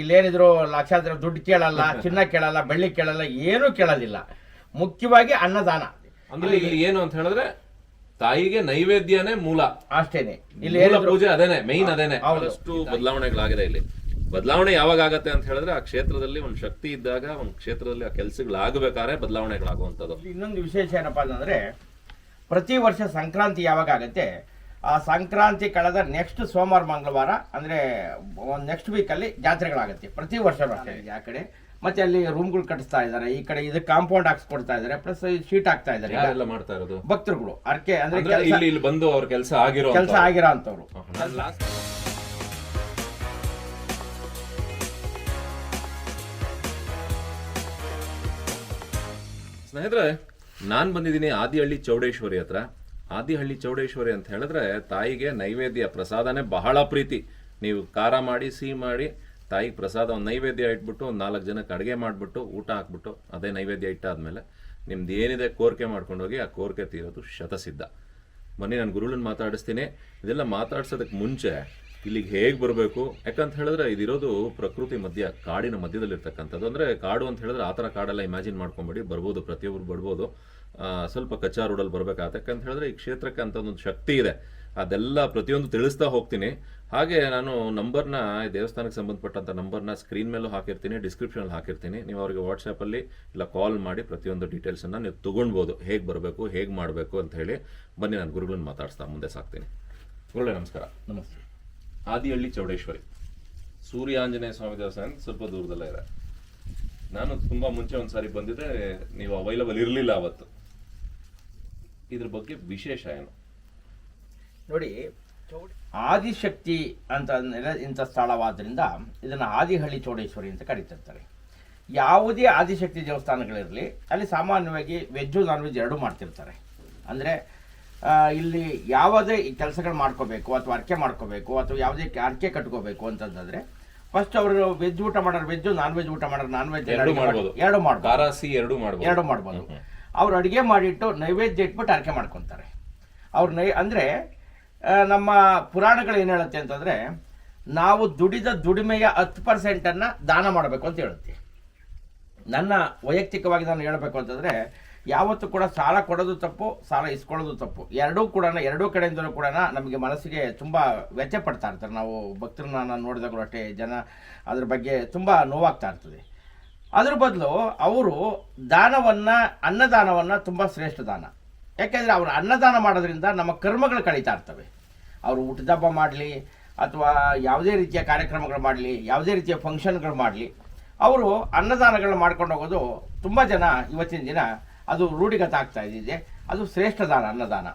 ಇಲ್ಲೇನಿದ್ರು ಲಕ್ಷಾಂತರ ದುಡ್ಡು ಕೇಳಲ್ಲ ಚಿನ್ನ ಕೇಳಲ್ಲ ಬೆಳ್ಳಿ ಕೇಳಲ್ಲ ಏನೂ ಕೇಳಲಿಲ್ಲ ಮುಖ್ಯವಾಗಿ ಅನ್ನದಾನ. ಅಂದ್ರೆ ಇಲ್ಲಿ ಏನು ಅಂತ ಹೇಳಿದ್ರೆ ತಾಯಿಗೆ ನೈವೇದ್ಯನೇ ಮೂಲ. ಅಷ್ಟೇನೆ. ಇಲ್ಲಿ ಮೂಲ ಪೂಜೆ ಅದೇನೆ ಮೈನ್ ಅದೇನೆ. ಅಷ್ಟು ಬದಲಾವಣೆಗಳಾಗಿದೆ ಇಲ್ಲಿ. ಬದಲಾವಣೆ ಯಾವಾಗ ಆಗತ್ತೆ ಅಂತ ಹೇಳಿದ್ರೆ ಆ ಕ್ಷೇತ್ರದಲ್ಲಿ ಒಂದು ಶಕ್ತಿ ಇದ್ದಾಗ ಒಂದು ಕ್ಷೇತ್ರದಲ್ಲಿ ಆ ಕೆಲಸಗಳಾಗಬೇಕಾದ್ರೆ ಬದಲಾವಣೆಗಳಾಗುವಂಥದ್ದು. ಇನ್ನೊಂದು ವಿಶೇಷ ಏನಪ್ಪಾ ಅಂತಂದ್ರೆ ಪ್ರತಿ ವರ್ಷ ಸಂಕ್ರಾಂತಿ ಯಾವಾಗ ಆಗುತ್ತೆ ಆ ಸಂಕ್ರಾಂತಿ ಕಳೆದ ನೆಕ್ಸ್ಟ್ ಸೋಮವಾರ ಮಂಗಳವಾರ ಅಂದ್ರೆ ಒಂದು ನೆಕ್ಸ್ಟ್ ವೀಕಲ್ಲಿ ಜಾತ್ರೆಗಳಾಗುತ್ತೆ. ಪ್ರತಿ ವರ್ಷ ಅಷ್ಟೇ ಆ ಕಡೆ. ಮತ್ತೆ ಅಲ್ಲಿ ರೂಮ್ಗಳು ಕಟ್ಟಿಸ್ತಾ ಇದ್ದಾರೆ. ಈ ಕಡೆ ಇದು ಕಾಂಪೌಂಡ್ ಹಾಕ್ಸ್ಕೊಡ್ತಾ ಇದ್ದಾರೆ. ಪ್ಲಸ್ ಶೀಟ್ ಹಾಕ್ತಾ ಇದ್ದಾರೆ. ಮಾಡ್ತಾ ಇರೋದು? ಭಕ್ತರುಗಳು. ಅರ್ಕೆ ಅಂದ್ರೆ ಇಲ್ಲಿ ಇಲ್ಲಿ ಬಂದು ಅವ್ರ ಕೆಲಸ ಆಗಿರೋ ಕೆಲಸ ಆಗಿರೋ ಅಂತವ್ರು ಸ್ನೇಹಿತರೆ ನಾನ್ ಬಂದಿದ್ದೀನಿ ಆದಿಹಳ್ಳಿ ಚೌಡೇಶ್ವರಿ ಹತ್ರ. ಆದಿಹಳ್ಳಿ ಚೌಡೇಶ್ವರಿ ಅಂತ ಹೇಳಿದ್ರೆ ತಾಯಿಗೆ ನೈವೇದ್ಯ ಪ್ರಸಾದನೇ ಬಹಳ ಪ್ರೀತಿ. ನೀವು ಖಾರ ಮಾಡಿ, ಸಿಹಿ ಮಾಡಿ ತಾಯಿಗೆ ಪ್ರಸಾದ ಒಂದು ನೈವೇದ್ಯ ಇಟ್ಬಿಟ್ಟು ಒಂದು ನಾಲ್ಕು ಜನಕ್ಕೆ ಅಡುಗೆ ಮಾಡಿಬಿಟ್ಟು, ಊಟ ಹಾಕ್ಬಿಟ್ಟು ಅದೇ ನೈವೇದ್ಯ ಇಟ್ಟಾದಮೇಲೆ ನಿಮ್ದು ಏನಿದೆ ಕೋರಿಕೆ ಮಾಡ್ಕೊಂಡು ಹೋಗಿ ಆ ಕೋರಿಕೆ ತೀರೋದು ಶತಸಿದ್ಧ. ಬನ್ನಿ, ನಾನು ಗುರುಳನ್ನ ಮಾತಾಡಿಸ್ತೀನಿ. ಇದೆಲ್ಲ ಮಾತಾಡ್ಸೋದಕ್ಕೆ ಮುಂಚೆ ಇಲ್ಲಿಗೆ ಹೇಗೆ ಬರಬೇಕು? ಯಾಕಂತ ಹೇಳಿದ್ರೆ ಇದಿರೋದು ಪ್ರಕೃತಿ ಮಧ್ಯ, ಕಾಡಿನ ಮಧ್ಯದಲ್ಲಿರ್ತಕ್ಕಂಥದ್ದು. ಅಂದರೆ ಕಾಡು ಅಂತ ಹೇಳಿದ್ರೆ ಆ ಥರ ಕಾಡೆಲ್ಲ ಇಮ್ಯಾಜಿನ್ ಮಾಡ್ಕೊಂಬೇಡಿ. ಬರ್ಬೋದು ಪ್ರತಿಯೊಬ್ಬರು ಬರ್ಬೋದು. ಸ್ವಲ್ಪ ಕಚ್ಚಾ ರೋಡಲ್ಲಿ ಬರಬೇಕಾಗತ್ತೆ. ಯಾಕಂತ ಹೇಳಿದ್ರೆ ಈ ಕ್ಷೇತ್ರಕ್ಕೆ ಅಂತ ಒಂದು ಶಕ್ತಿ ಇದೆ. ಅದೆಲ್ಲ ಪ್ರತಿಯೊಂದು ತಿಳಿಸ್ತಾ ಹೋಗ್ತೀನಿ. ಹಾಗೆ ನಾನು ನಂಬರ್ನ ದೇವಸ್ಥಾನಕ್ಕೆ ಸಂಬಂಧಪಟ್ಟಂಥ ನಂಬರ್ನ ಸ್ಕ್ರೀನ್ ಮೇಲೂ ಹಾಕಿರ್ತೀನಿ ಡಿಸ್ಕ್ರಿಪ್ಷನಲ್ಲಿ ಹಾಕಿರ್ತೀನಿ. ನೀವು ಅವರಿಗೆ ವಾಟ್ಸಪ್ಪಲ್ಲಿ ಇಲ್ಲ ಕಾಲ್ ಮಾಡಿ ಪ್ರತಿಯೊಂದು ಡೀಟೇಲ್ಸನ್ನು ನೀವು ತೊಗೊಳ್ಬೋದು. ಹೇಗೆ ಬರಬೇಕು ಹೇಗೆ ಮಾಡಬೇಕು ಅಂತ ಹೇಳಿ ಬನ್ನಿ ನಾನು ಗುರುಗಳನ್ನ ಮಾತಾಡಿಸ್ತಾ ಮುಂದೆ ಸಾಕ್ತೀನಿ. ಗುರುಗಳೇ ನಮಸ್ಕಾರ. ನಮಸ್ತೆ. ಆದಿಹಳ್ಳಿ ಚೌಡೇಶ್ವರಿ. ಸೂರ್ಯಾಂಜನೇಯ ಸ್ವಾಮಿ ದೇವಸ್ಥಾನ ಸ್ವಲ್ಪ ದೂರದಲ್ಲೇ ಇದೆ. ನಾನು ತುಂಬ ಮುಂಚೆ ಒಂದು ಸಾರಿ ಬಂದಿದ್ದೆ ನೀವು ಅವೈಲಬಲ್ ಇರಲಿಲ್ಲ ಅವತ್ತು. ಇದ್ರ ಬಗ್ಗೆ ವಿಶೇಷ ಏನು? ನೋಡಿ ಆದಿಶಕ್ತಿ ಅಂತ ನೆಲ ಇಂಥ ಸ್ಥಳವಾದ್ದರಿಂದ ಇದನ್ನು ಆದಿಹಳ್ಳಿ ಚೌಡೇಶ್ವರಿ ಅಂತ ಕರೀತಿರ್ತಾರೆ. ಯಾವುದೇ ಆದಿಶಕ್ತಿ ದೇವಸ್ಥಾನಗಳಿರಲಿ ಅಲ್ಲಿ ಸಾಮಾನ್ಯವಾಗಿ ವೆಜ್ಜು ನಾನ್ ವೆಜ್ ಎರಡೂ ಮಾಡ್ತಿರ್ತಾರೆ. ಅಂದರೆ ಇಲ್ಲಿ ಯಾವುದೇ ಕೆಲಸಗಳು ಮಾಡ್ಕೋಬೇಕು ಅಥವಾ ಅರ್ಕೆ ಮಾಡ್ಕೋಬೇಕು ಅಥವಾ ಯಾವುದೇ ಅರ್ಕೆ ಕಟ್ಕೋಬೇಕು ಅಂತಂದ್ರೆ ಫಸ್ಟ್ ಅವರು ವೆಜ್ ಊಟ ಮಾಡೋರು ವೆಜ್ಜು ನಾನ್ ವೆಜ್ ಊಟ ಮಾಡೋರು ನಾನ್ ವೆಜ್ ಎರಡು ಮಾಡ್ಬೋದು. ಎರಡು ಮಾಡ್ಬೋದು. ಎರಡು ಮಾಡ್ಬೋದು. ಅವ್ರು ಅಡುಗೆ ಮಾಡಿಟ್ಟು ನೈವೇದ್ಯ ಇಟ್ಬಿಟ್ಟು ಅರ್ಕೆ ಮಾಡ್ಕೊತಾರೆ. ಅವ್ರ ನೈ, ಅಂದರೆ ನಮ್ಮ ಪುರಾಣಗಳು ಏನು ಹೇಳುತ್ತೆ ಅಂತಂದರೆ, ನಾವು ದುಡಿದ ದುಡಿಮೆಯ ಹತ್ತು ಪರ್ಸೆಂಟನ್ನು ದಾನ ಮಾಡಬೇಕು ಅಂತ ಹೇಳುತ್ತೆ. ನನ್ನ ವೈಯಕ್ತಿಕವಾಗಿ ನಾನು ಹೇಳಬೇಕು ಅಂತಂದರೆ, ಯಾವತ್ತೂ ಕೂಡ ಸಾಲ ಕೊಡೋದು ತಪ್ಪು, ಸಾಲ ಇಸ್ಕೊಳ್ಳೋದು ತಪ್ಪು. ಎರಡೂ ಕೂಡ ಎರಡೂ ಕಡೆಯಿಂದಲೂ ಕೂಡ ನಮಗೆ ಮನಸ್ಸಿಗೆ ತುಂಬ ವ್ಯಥೆ ಪಡ್ತಾ ಇರ್ತಾರೆ. ನಾವು ಭಕ್ತರನ್ನ ನಾನು ನೋಡಿದಾಗಲೂ ಅಷ್ಟೇ ಜನ ಅದ್ರ ಬಗ್ಗೆ ತುಂಬ ನೋವಾಗ್ತಾ ಇರ್ತದೆ. ಅದ್ರ ಬದಲು ಅವರು ದಾನವನ್ನು, ಅನ್ನದಾನವನ್ನು ತುಂಬ ಶ್ರೇಷ್ಠ ದಾನ. ಯಾಕೆಂದರೆ ಅವರು ಅನ್ನದಾನ ಮಾಡೋದ್ರಿಂದ ನಮ್ಮ ಕರ್ಮಗಳು ಕಳೀತಾ ಇರ್ತವೆ. ಅವರು ಊಟದಬ್ಬ ಮಾಡಲಿ, ಅಥವಾ ಯಾವುದೇ ರೀತಿಯ ಕಾರ್ಯಕ್ರಮಗಳು ಮಾಡಲಿ, ಯಾವುದೇ ರೀತಿಯ ಫಂಕ್ಷನ್ಗಳು ಮಾಡಲಿ, ಅವರು ಅನ್ನದಾನಗಳನ್ನ ಮಾಡ್ಕೊಂಡು ಹೋಗೋದು ತುಂಬ ಜನ ಇವತ್ತಿನ ದಿನ ಅದು ರೂಢಿಗತ ಆಗ್ತಾ ಇದ್ದಿದೆ. ಅದು ಶ್ರೇಷ್ಠ ದಾನ, ಅನ್ನದಾನ.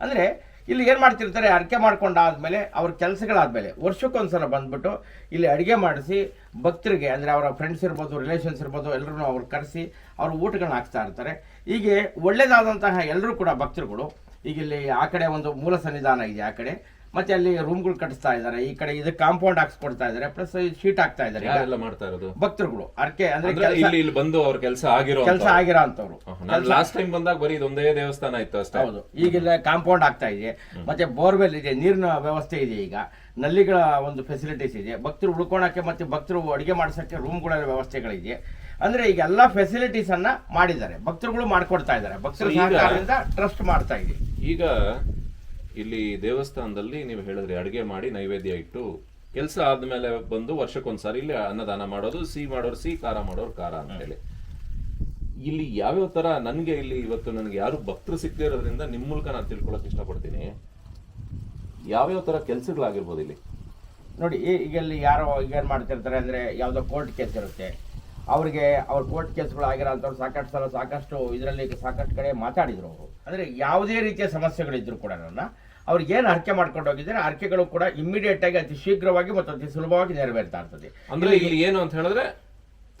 ಅಂದರೆ ಇಲ್ಲಿ ಏನು ಮಾಡ್ತಿರ್ತಾರೆ? ಅರ್ಕೆ ಮಾಡ್ಕೊಂಡಾದ್ಮೇಲೆ ಅವ್ರ ಕೆಲಸಗಳಾದಮೇಲೆ ವರ್ಷಕ್ಕೊಂದ್ಸಲ ಬಂದ್ಬಿಟ್ಟು ಇಲ್ಲಿ ಅಡುಗೆ ಮಾಡಿಸಿ ಭಕ್ತರಿಗೆ, ಅಂದರೆ ಅವರ ಫ್ರೆಂಡ್ಸ್ ಇರ್ಬೋದು ರಿಲೇಷನ್ಸ್ ಇರ್ಬೋದು ಎಲ್ಲರೂ ಅವ್ರು ಕರೆಸಿ ಅವ್ರ ಊಟಗಳನ್ನ ಹಾಕ್ತಾ ಇರ್ತಾರೆ. ಹೀಗೆ ಒಳ್ಳೆಯದಾದಂತಹ ಎಲ್ಲರೂ ಕೂಡ ಭಕ್ತರುಗಳು, ಈಗ ಇಲ್ಲಿ ಆ ಕಡೆ ಒಂದು ಮೂಲ ಸನ್ನಿಧಾನ ಇದೆ ಆ ಕಡೆ. ಮತ್ತೆ ಅಲ್ಲಿ ರೂಮ್ಗಳು ಕಟ್ಟಿಸ್ತಾ ಇದ್ದಾರೆ. ಈ ಕಡೆ ಇದು ಕಾಂಪೌಂಡ್ ಹಾಕ್ಸ್ಕೊಡ್ತಾ ಇದ್ದಾರೆ. ಪ್ಲಸ್ ಶೀಟ್ ಹಾಕ್ತಾ ಇದ್ದಾರೆ. ಯಾರೆಲ್ಲ ಮಾಡ್ತಾ ಇರೋದು? ಭಕ್ತರುಗಳು. ಅರ್ಕೆ ಅಂದ್ರೆ ಅಂದ್ರೆ ಇಲ್ಲಿ ಇಲ್ಲಿ ಬಂದು ಅವ್ರ ಕೆಲಸ ಆಗಿರೋ ಕೆಲಸ ಆಗಿರೋ ಅಂತವ್ರು ಲಾಸ್ಟ್ ಟೈಮ್ ಬಂದಾಗ ಬರೀ ಇದೊಂದೇ ದೇವಸ್ಥಾನ ಇತ್ತು ಅಷ್ಟೇ. ಹೌದು. ಈಗಿಲ್ಲ ಕಾಂಪೌಂಡ್ ಆಗ್ತಾ ಇದೆ. ಮತ್ತೆ ಬೋರ್ವೆಲ್ ಇದೆ ನೀರಿನ ವ್ಯವಸ್ಥೆ ಇದೆ ಈಗ. ನಲ್ಲಿಗಳ ಒಂದು ಫೆಸಿಲಿಟೀಸ್ ಇದೆ. ಭಕ್ತರು ಉಳ್ಕೊಳಕ್ಕೆ ಮತ್ತೆ ಭಕ್ತರು ಅಡುಗೆ ಮಾಡಿಸೋಕ್ಕೆ ರೂಮ್ಗಳ ವ್ಯವಸ್ಥೆಗಳಿದೆ. ಅಂದ್ರೆ ಈಗ ಎಲ್ಲ ಫೆಸಿಲಿಟೀಸ್ ಅನ್ನ ಮಾಡಿದ್ದಾರೆ. ಭಕ್ತರುಗಳು ಮಾಡ್ಕೊಡ್ತಾ ಇದ್ದಾರೆ. ಭಕ್ತರು ಸಹಕಾರದಿಂದ ಟ್ರಸ್ಟ್ ಮಾಡ್ತಾ ಇದೆ. ಈಗ ಇಲ್ಲಿ ದೇವಸ್ಥಾನದಲ್ಲಿ ನೀವು ಹೇಳಿದ್ರಿ ಅಡುಗೆ ಮಾಡಿ ನೈವೇದ್ಯ ಇಟ್ಟು ಕೆಲಸ ಆದ್ಮೇಲೆ ಬಂದು ವರ್ಷಕ್ಕೊಂದ್ಸರಿ ಇಲ್ಲಿ ಅನ್ನದಾನ ಮಾಡೋದು, ಸಿಹಿ ಮಾಡೋರು ಸಿಹಿ ಖಾರ ಮಾಡೋರು ಖಾರ ಅಂತ ಹೇಳಿ. ಇಲ್ಲಿ ಯಾವ್ಯಾವ ತರ ನನ್ಗೆ ಇಲ್ಲಿ ಇವತ್ತು ನನಗೆ ಯಾರು ಭಕ್ತರು ಸಿಗದೆ ಇರೋದ್ರಿಂದ ನಿಮ್ ಮೂಲಕ ನಾನು ತಿಳ್ಕೊಳಕ್ ಇಷ್ಟಪಡ್ತೀನಿ. ಯಾವ್ಯಾವ ತರ ಕೆಲ್ಸಗಳಾಗಿರ್ಬೋದು ಇಲ್ಲಿ? ನೋಡಿ ಈಗ ಇಲ್ಲಿ ಯಾರೋ ಈಗ ಏನ್ ಮಾಡ್ತಿರ್ತಾರೆ ಅಂದ್ರೆ ಯಾವುದೋ ಕೋರ್ಟ್ ಕೇಸ್ ಇರುತ್ತೆ. ಅವ್ರಿಗೆ ಅವ್ರ ಕೋರ್ಟ್ ಕೇಸ್ಗಳು ಆಗಿರೋ ಅಂಥವ್ರು ಸಾಕಷ್ಟು ಸಲ ಸಾಕಷ್ಟು ಇದರಲ್ಲಿ ಸಾಕಷ್ಟು ಕಡೆ ಮಾತಾಡಿದ್ರು ಅವರು. ಅಂದ್ರೆ ಯಾವುದೇ ರೀತಿಯ ಸಮಸ್ಯೆಗಳಿದ್ರು ಕೂಡ ನನ್ನ ಅವ್ರಿಗೆ ಏನು ಅರ್ಕೆ ಮಾಡ್ಕೊಂಡು ಹೋಗಿದ್ದಾರೆ ಅರ್ಕೆಗಳು ಕೂಡ ಇಮಿಡಿಯೇಟ್ ಆಗಿ ಅತಿ ಶೀಘ್ರವಾಗಿ ಮತ್ತು ಅತಿ ಸುಲಭವಾಗಿ ನೆರವೇರ್ತಾ ಇರ್ತದೆ. ಅಂದ್ರೆ ಇಲ್ಲಿ ಏನು ಅಂತ ಹೇಳಿದ್ರೆ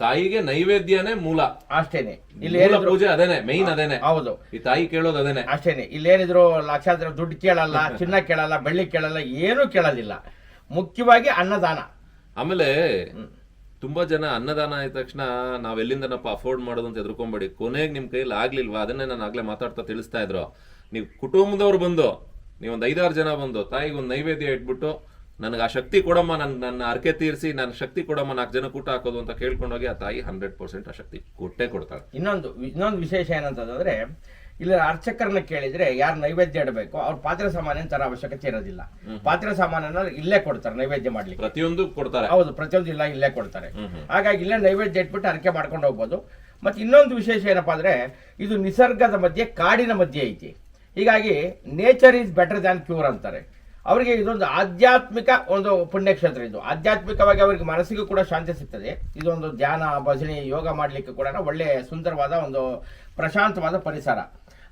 ತಾಯಿಗೆ ನೈವೇದ್ಯನೇ ಮೂಲ. ಅಷ್ಟೇನೆ. ಇಲ್ಲಿ ಮೂಲ ಪೂಜೆ ಅದೇನೆ ಮೈನ್ ಅದೇನೆ ಹೌದು. ಈ ತಾಯಿ ಕೇಳೋದು ಅದೇನೆ ಅಷ್ಟೇನೆ. ಇಲ್ಲೇನಿದ್ರು ಲಕ್ಷಾಂತರ ದುಡ್ಡು ಕೇಳಲ್ಲ ಚಿನ್ನ ಕೇಳಲ್ಲ ಬೆಳ್ಳಿ ಕೇಳಲ್ಲ ಏನೂ ಕೇಳೋದಿಲ್ಲ ಮುಖ್ಯವಾಗಿ ಅನ್ನದಾನ. ಆಮೇಲೆ ತುಂಬಾ ಜನ ಅನ್ನದಾನ ಆದ ತಕ್ಷಣ ನಾವ್ ಎಲ್ಲಿಂದನಪ್ಪ ಅಫೋರ್ಡ್ ಮಾಡೋದು ಅಂತ ಎದ್ರುಕೊಂಬೇಡಿ. ಕೊನೆಗೆ ನಿಮ್ ಕೈಯಲ್ಲಿ ಆಗ್ಲಿಲ್ವಾ? ಅದನ್ನೇ ನಾನು ಆಗ್ಲೇ ಮಾತಾಡ್ತಾ ತಿಳಿಸ್ತಾ ಇದ್ರು. ನೀವು ಕುಟುಂಬದವ್ರು ಬಂದು ನೀವು ಒಂದ್ ಐದಾರು ಜನ ಬಂದು ತಾಯಿಗೆ ಒಂದು ನೈವೇದ್ಯ ಇಟ್ಬಿಟ್ಟು ನನಗೆ ಆ ಶಕ್ತಿ ಕೊಡಮ್ಮ ನನ್ನ ನನ್ನ ಅರ್ಕೆ ತೀರಿಸಿ ನನ್ನ ಶಕ್ತಿ ಕೊಡಮ್ಮ ನಾಲ್ಕು ಜನ ಕೂಟ ಹಾಕೋದು ಅಂತ ಕೇಳ್ಕೊಂಡೋಗಿ ಆ ತಾಯಿ ಹಂಡ್ರೆಡ್ ಪರ್ಸೆಂಟ್ ಆ ಶಕ್ತಿ ಕೊಟ್ಟೇ ಕೊಡ್ತಾಳೆ. ಇನ್ನೊಂದು ಇನ್ನೊಂದು ವಿಶೇಷ ಏನಂತಂದ್ರೆ ಇಲ್ಲಿ ಅರ್ಚಕರನ್ನ ಕೇಳಿದ್ರೆ ಯಾರು ನೈವೇದ್ಯ ಇಡಬೇಕು ಅವ್ರ ಪಾತ್ರೆ ಸಾಮಾನ್ಯ ತರ ಅವಶ್ಯಕತೆ ಇರೋದಿಲ್ಲ. ಪಾತ್ರೆ ಸಾಮಾನನ್ನ ಇಲ್ಲೇ ಕೊಡ್ತಾರೆ ನೈವೇದ್ಯ ಮಾಡ್ಲಿಕ್ಕೆ. ಪ್ರತಿಯೊಂದು ಕೊಡ್ತಾರೆ. ಹೌದು ಪ್ರತಿಯೊಂದು ಇಲ್ಲ ಇಲ್ಲೇ ಕೊಡ್ತಾರೆ. ಹಾಗಾಗಿ ಇಲ್ಲೇ ನೈವೇದ್ಯ ಇಟ್ಬಿಟ್ಟು ಅರಕೆ ಮಾಡ್ಕೊಂಡು ಹೋಗ್ಬೋದು. ಮತ್ತೆ ಇನ್ನೊಂದು ವಿಶೇಷ ಏನಪ್ಪಾ ಅಂದ್ರೆ ಇದು ನಿಸರ್ಗದ ಮಧ್ಯೆ ಕಾಡಿನ ಮಧ್ಯೆ ಐತಿ. ಹೀಗಾಗಿ nature is better than cure ಅಂತಾರೆ. ಅವರಿಗೆ ಇದೊಂದು ಆಧ್ಯಾತ್ಮಿಕ ಒಂದು ಪುಣ್ಯಕ್ಷೇತ್ರ ಇದು. ಆಧ್ಯಾತ್ಮಿಕವಾಗಿ ಅವರಿಗೆ ಮನಸ್ಸಿಗೂ ಕೂಡ ಶಾಂತಿ ಸಿಗ್ತದೆ. ಇದೊಂದು ಧ್ಯಾನ ಭಜನೆ ಯೋಗ ಮಾಡಲಿಕ್ಕೆ ಕೂಡ ಒಳ್ಳೆಯ ಸುಂದರವಾದ ಒಂದು ಪ್ರಶಾಂತವಾದ ಪರಿಸರ.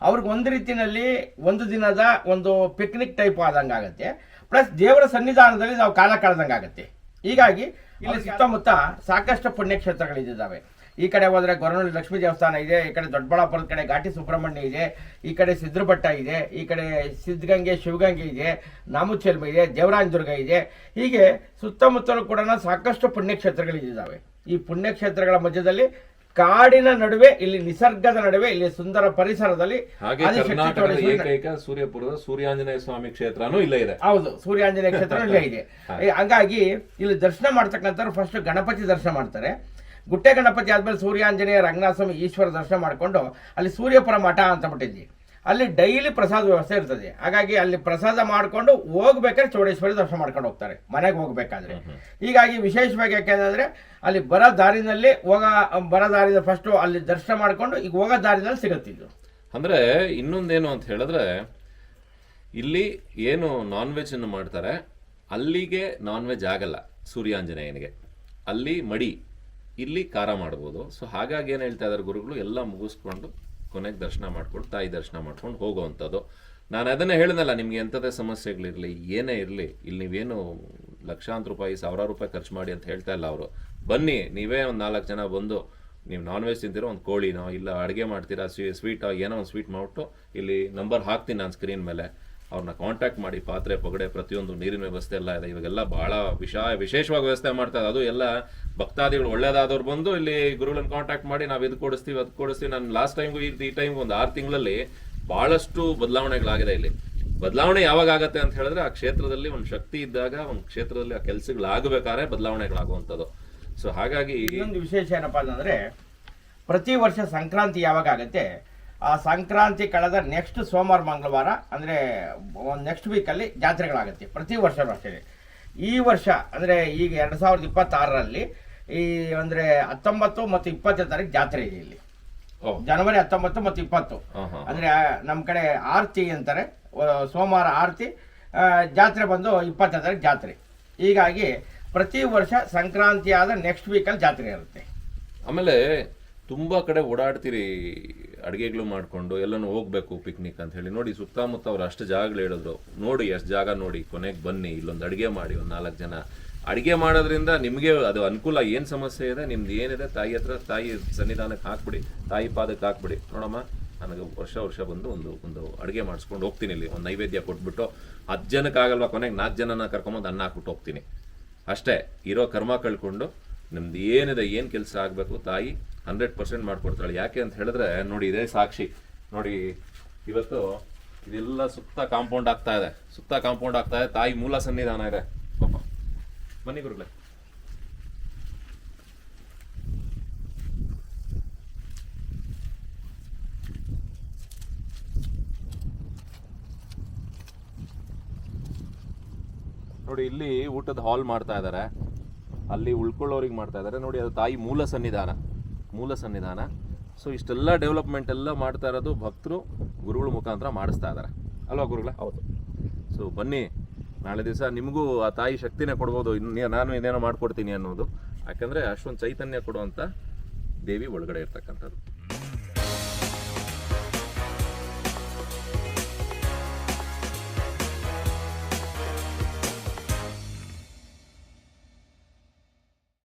ಅವ್ರಿಗೆ ಒಂದು ರೀತಿಯಲ್ಲಿ ಒಂದು ದಿನದ ಒಂದು ಪಿಕ್ನಿಕ್ ಟೈಪ್ ಆದಂಗೆ ಆಗುತ್ತೆ. ಪ್ಲಸ್ ದೇವರ ಸನ್ನಿಧಾನದಲ್ಲಿ ನಾವು ಕಾಲ ಕಳೆದಂಗೆ ಆಗುತ್ತೆ. ಹೀಗಾಗಿ ಇಲ್ಲಿ ಸುತ್ತಮುತ್ತ ಸಾಕಷ್ಟು ಪುಣ್ಯಕ್ಷೇತ್ರಗಳಿದ್ದಾವೆ. ಈ ಕಡೆ ಹೋದ್ರೆ ಗೊರವನಹಳ್ಳಿ ಲಕ್ಷ್ಮೀ ದೇವಸ್ಥಾನ ಇದೆ ಈ ಕಡೆ ದೊಡ್ಡಬಳ್ಳಾಪುರದ ಕಡೆ ಘಾಟಿ ಸುಬ್ರಹ್ಮಣ್ಯ ಇದೆ ಈ ಕಡೆ ಸಿದ್ರಭಟ್ಟ ಇದೆ ಈ ಕಡೆ ಸಿದ್ಧಗಂಗೆ ಶಿವಗಂಗೆ ಇದೆ ನಾಮುಚೆಲ್ಮ ಇದೆ ದೇವರಾಯನದುರ್ಗ ಇದೆ. ಹೀಗೆ ಸುತ್ತಮುತ್ತಲೂ ಕೂಡ ಸಾಕಷ್ಟು ಪುಣ್ಯಕ್ಷೇತ್ರಗಳಿದ್ದಾವೆ. ಈ ಪುಣ್ಯಕ್ಷೇತ್ರಗಳ ಮಧ್ಯದಲ್ಲಿ ಕಾಡಿನ ನಡುವೆ ಇಲ್ಲಿ ನಿಸರ್ಗದ ನಡುವೆ ಇಲ್ಲಿ ಸುಂದರ ಪರಿಸರದಲ್ಲಿ ಏಕೈಕ ಸೂರ್ಯಪುರದ ಸೂರ್ಯಾಂಜನೇಯ ಸ್ವಾಮಿ ಕ್ಷೇತ್ರನೂ ಇಲ್ಲೇ ಇದೆ. ಹೌದು ಸೂರ್ಯಾಂಜನೇಯ ಕ್ಷೇತ್ರ ಇಲ್ಲೇ ಇದೆ. ಹಂಗಾಗಿ ಇಲ್ಲಿ ದರ್ಶನ ಮಾಡ್ತಕ್ಕಂಥವ್ರು ಫಸ್ಟ್ ಗಣಪತಿ ದರ್ಶನ ಮಾಡ್ತಾರೆ. ಗುಟ್ಟೆ ಗಣಪತಿ ಆದ್ಮೇಲೆ ಸೂರ್ಯಾಂಜನೇಯ ರಂಗನಾಥಸ್ವಾಮಿ ಈಶ್ವರ ದರ್ಶನ ಮಾಡಿಕೊಂಡು ಅಲ್ಲಿ ಸೂರ್ಯಪುರ ಮಠ ಅಂತ ಬಿಟ್ಟಿದ್ವಿ ಅಲ್ಲಿ ಡೈಲಿ ಪ್ರಸಾದ ವ್ಯವಸ್ಥೆ ಇರ್ತದೆ. ಹಾಗಾಗಿ ಅಲ್ಲಿ ಪ್ರಸಾದ ಮಾಡಿಕೊಂಡು ಹೋಗ್ಬೇಕಾದ್ರೆ ಚೌಡೇಶ್ವರಿ ದರ್ಶನ ಮಾಡ್ಕೊಂಡು ಹೋಗ್ತಾರೆ. ಮನೆಗೆ ಹೋಗ್ಬೇಕಾದ್ರೆ. ಹೀಗಾಗಿ ವಿಶೇಷವಾಗಿ ಯಾಕೆಂದ್ರೆ ಅಲ್ಲಿ ಬರೋ ದಾರಿನಲ್ಲಿ ಹೋಗ ಬರೋ ದಾರಿನ ಫಸ್ಟ್ ಅಲ್ಲಿ ದರ್ಶನ ಮಾಡಿಕೊಂಡು ಈಗ ಹೋಗೋ ದಾರಿನಲ್ಲಿ ಸಿಗುತ್ತಿದ್ದು ಅಂದ್ರೆ ಇನ್ನೊಂದೇನು ಅಂತ ಹೇಳಿದ್ರೆ ಇಲ್ಲಿ ಏನು ನಾನ್ ವೆಜ್ ಅನ್ನು ಮಾಡ್ತಾರೆ. ಅಲ್ಲಿಗೆ ನಾನ್ ವೆಜ್ ಆಗಲ್ಲ ಸೂರ್ಯಾಂಜನೇಯನಿಗೆ. ಅಲ್ಲಿ ಮಡಿ. ಇಲ್ಲಿ ಖಾರ ಮಾಡ್ಬೋದು. ಸೊ ಹಾಗಾಗಿ ಏನು ಹೇಳ್ತಾ ಇದ್ದಾರೆ ಗುರುಗಳು, ಎಲ್ಲ ಮುಗಿಸ್ಕೊಂಡು ಕೊನೆಗೆ ದರ್ಶನ ಮಾಡ್ಕೊಂಡು, ತಾಯಿ ದರ್ಶನ ಮಾಡ್ಕೊಂಡು ಹೋಗುವಂಥದ್ದು. ನಾನು ಅದನ್ನೇ ಹೇಳಿದ್ನಲ್ಲ, ನಿಮಗೆ ಎಂಥದೇ ಸಮಸ್ಯೆಗಳಿರಲಿ ಏನೇ ಇರಲಿ, ಇಲ್ಲಿ ನೀವೇನು ಲಕ್ಷಾಂತರ ರೂಪಾಯಿ, ಸಾವಿರಾರು ರೂಪಾಯಿ ಖರ್ಚು ಮಾಡಿ ಅಂತ ಹೇಳ್ತಾ ಇಲ್ಲ ಅವರು. ಬನ್ನಿ, ನೀವೇ ಒಂದು ನಾಲ್ಕು ಜನ ಬಂದು, ನೀವು ನಾನ್ ವೆಜ್ ತಿಂತೀರೋ ಒಂದು ಕೋಳಿನೋ, ಇಲ್ಲ ಅಡುಗೆ ಮಾಡ್ತೀರಾ ಸ್ವೀ ಸ್ವೀಟೋ ಏನೋ ಒಂದು ಸ್ವೀಟ್ ಮಾಡ್ಬಿಟ್ಟು ಇಲ್ಲಿ ನಂಬರ್ ಹಾಕ್ತೀನಿ ನಾನು ಸ್ಕ್ರೀನ್ ಮೇಲೆ. ಅವ್ರನ್ನ ಕಾಂಟ್ಯಾಕ್ಟ್ ಮಾಡಿ ಪಾತ್ರೆ, ಪಗಡೆ, ಪ್ರತಿಯೊಂದು ನೀರಿನ ವ್ಯವಸ್ಥೆ ಎಲ್ಲ ಇದೆ. ಇವಾಗೆಲ್ಲ ಬಹಳ ವಿಶಾ, ವಿಶೇಷವಾಗಿ ವ್ಯವಸ್ಥೆ ಮಾಡ್ತಾರೆ ಅದು ಎಲ್ಲ ಭಕ್ತಾದಿಗಳು ಒಳ್ಳೇದಾದವ್ರು ಬಂದು ಇಲ್ಲಿ ಗುರುಗಳನ್ನ ಕಾಂಟ್ಯಾಕ್ಟ್ ಮಾಡಿ ನಾವು ಇದು ಕೊಡಿಸ್ತೀವಿ, ಅದು ಕೊಡಿಸ್ತೀವಿ. ನಾನು ಲಾಸ್ಟ್ ಟೈಮ್ಗೂ ಈ ಟೈಮ್ ಒಂದು ಆರು ತಿಂಗಳಲ್ಲಿ ಬಹಳಷ್ಟು ಬದಲಾವಣೆಗಳಾಗಿದೆ ಇಲ್ಲಿ. ಬದಲಾವಣೆ ಯಾವಾಗ ಆಗತ್ತೆ ಅಂತ ಹೇಳಿದ್ರೆ ಆ ಕ್ಷೇತ್ರದಲ್ಲಿ ಒಂದು ಶಕ್ತಿ ಇದ್ದಾಗ, ಒಂದು ಕ್ಷೇತ್ರದಲ್ಲಿ ಆ ಕೆಲಸಗಳಾಗಬೇಕಾದ್ರೆ ಬದಲಾವಣೆಗಳಾಗುವಂಥದ್ದು. ಸೊ ಹಾಗಾಗಿ ಇನ್ನೊಂದು ವಿಶೇಷ ಏನಪ್ಪಾ ಅಂತಂದ್ರೆ, ಪ್ರತಿ ವರ್ಷ ಸಂಕ್ರಾಂತಿ ಯಾವಾಗ ಆಗುತ್ತೆ ಆ ಸಂಕ್ರಾಂತಿ ಕಳೆದ ನೆಕ್ಸ್ಟ್ ಸೋಮವಾರ ಮಂಗಳವಾರ ಅಂದ್ರೆ ನೆಕ್ಸ್ಟ್ ವೀಕಲ್ಲಿ ಜಾತ್ರೆಗಳಾಗುತ್ತೆ ಪ್ರತಿ ವರ್ಷವೂ ಅಷ್ಟೇ. ಈ ವರ್ಷ ಅಂದರೆ ಈಗ ಎರಡು ಸಾವಿರದ ಇಪ್ಪತ್ತಾರರಲ್ಲಿ ಈ ಅಂದರೆ ಹತ್ತೊಂಬತ್ತು ಮತ್ತು ಇಪ್ಪತ್ತನೇ ತಾರೀಕು ಜಾತ್ರೆ ಇದೆ ಇಲ್ಲಿ. ಜನವರಿ ಹತ್ತೊಂಬತ್ತು ಮತ್ತು ಇಪ್ಪತ್ತು. ಅಂದ್ರೆ ನಮ್ಮ ಕಡೆ ಆರತಿ ಅಂತಾರೆ ಸೋಮವಾರ ಆರತಿ ಜಾತ್ರೆ ಬಂದು ಇಪ್ಪತ್ತನೇ ತಾರೀಕು ಜಾತ್ರೆ. ಹೀಗಾಗಿ ಪ್ರತಿ ವರ್ಷ ಸಂಕ್ರಾಂತಿ ಆದ ನೆಕ್ಸ್ಟ್ ವೀಕಲ್ಲಿ ಜಾತ್ರೆ ಇರುತ್ತೆ. ಆಮೇಲೆ ತುಂಬ ಕಡೆ ಓಡಾಡ್ತೀರಿ ಅಡುಗೆಗಳು ಮಾಡಿಕೊಂಡು ಎಲ್ಲನೂ ಹೋಗಬೇಕು ಪಿಕ್ನಿಕ್ ಅಂತ ಹೇಳಿ ನೋಡಿ ಸುತ್ತಮುತ್ತ ಅವ್ರು ಅಷ್ಟು ಜಾಗಗಳು ಹೇಳಿದ್ರು. ನೋಡಿ ಎಷ್ಟು ಜಾಗ ನೋಡಿ, ಕೊನೆಗೆ ಬನ್ನಿ, ಇಲ್ಲೊಂದು ಅಡುಗೆ ಮಾಡಿ, ಒಂದು ನಾಲ್ಕು ಜನ. ಅಡುಗೆ ಮಾಡೋದ್ರಿಂದ ನಿಮಗೆ ಅದು ಅನುಕೂಲ ಏನು ಸಮಸ್ಯೆ ಇದೆ, ನಿಮ್ದು ಏನಿದೆ, ತಾಯಿ ಹತ್ರ ತಾಯಿ ಸನ್ನಿಧಾನಕ್ಕೆ ಹಾಕ್ಬಿಡಿ, ತಾಯಿ ಪಾದಕ್ಕೆ ಹಾಕ್ಬಿಡಿ. ನೋಡಮ್ಮ, ನನಗೆ ವರ್ಷ ವರ್ಷ ಬಂದು ಒಂದು ಒಂದು ಅಡುಗೆ ಮಾಡಿಸ್ಕೊಂಡು ಹೋಗ್ತೀನಿ ಇಲ್ಲಿ. ಒಂದು ನೈವೇದ್ಯ ಕೊಟ್ಬಿಟ್ಟು ಹತ್ತು ಜನಕ್ಕೆ ಆಗಲ್ವಾ ಕೊನೆಗೆ ನಾಲ್ಕು ಜನನ ಕರ್ಕೊಂಬಂದು ಅನ್ನ ಹಾಕ್ಬಿಟ್ಟು ಹೋಗ್ತೀನಿ. ಅಷ್ಟೇ, ಇರೋ ಕರ್ಮ ಕಳ್ಕೊಂಡು ನಿಮ್ದು ಏನಿದೆ, ಏನು ಕೆಲಸ ಆಗಬೇಕು ತಾಯಿ ಹಂಡ್ರೆಡ್ ಪರ್ಸೆಂಟ್ ಮಾಡ್ಕೊಡ್ತಾಳೆ. ಯಾಕೆ ಅಂತ ಹೇಳಿದ್ರೆ, ನೋಡಿ ಇದೇ ಸಾಕ್ಷಿ. ನೋಡಿ, ಇವತ್ತು ಇದೆಲ್ಲ ಸುತ್ತ ಕಾಂಪೌಂಡ್ ಆಗ್ತಾ ಇದೆ. ಸುತ್ತ ಕಾಂಪೌಂಡ್ ಆಗ್ತಾ ಇದೆ. ತಾಯಿ ಮೂಲ ಸನ್ನಿಧಾನ ಇದೆ. ಪಾಪ. ಬನ್ನಿ ಗುರುಗಳೇ. ನೋಡಿ, ಇಲ್ಲಿ ಊಟದ ಹಾಲ್ ಮಾಡ್ತಾ ಇದ್ದಾರೆ ಅಲ್ಲಿ ಉಳ್ಕೊಳ್ಳೋರಿಗೆ ಮಾಡ್ತಾ ಇದ್ದಾರೆ ನೋಡಿ, ಅದು ತಾಯಿ ಮೂಲ ಸನ್ನಿಧಾನ. ಮೂಲ ಸನ್ನಿಧಾನ. ಸೊ ಇಷ್ಟೆಲ್ಲ ಡೆವಲಪ್ಮೆಂಟ್ ಎಲ್ಲ ಮಾಡ್ತಾ ಇರೋದು ಭಕ್ತರು ಗುರುಗಳ ಮುಖಾಂತರ ಮಾಡಿಸ್ತಾ ಇದ್ದಾರೆ ಅಲ್ವಾ ಗುರುಗಳ? ಹೌದು. ಸೊ ಬನ್ನಿ. ನಾಳೆ ದಿವಸ ನಿಮಗೂ ಆ ತಾಯಿ ಶಕ್ತಿನೇ ಕೊಡ್ಬೋದು. ಇನ್ನು ನಾನು ಇದೇನೋ ಮಾಡ್ಕೊಡ್ತೀನಿ ಅನ್ನೋದು. ಯಾಕಂದರೆ ಅಷ್ಟೊಂದು ಚೈತನ್ಯ ಕೊಡುವಂಥ ದೇವಿ ಒಳಗಡೆ ಇರ್ತಕ್ಕಂಥದ್ದು.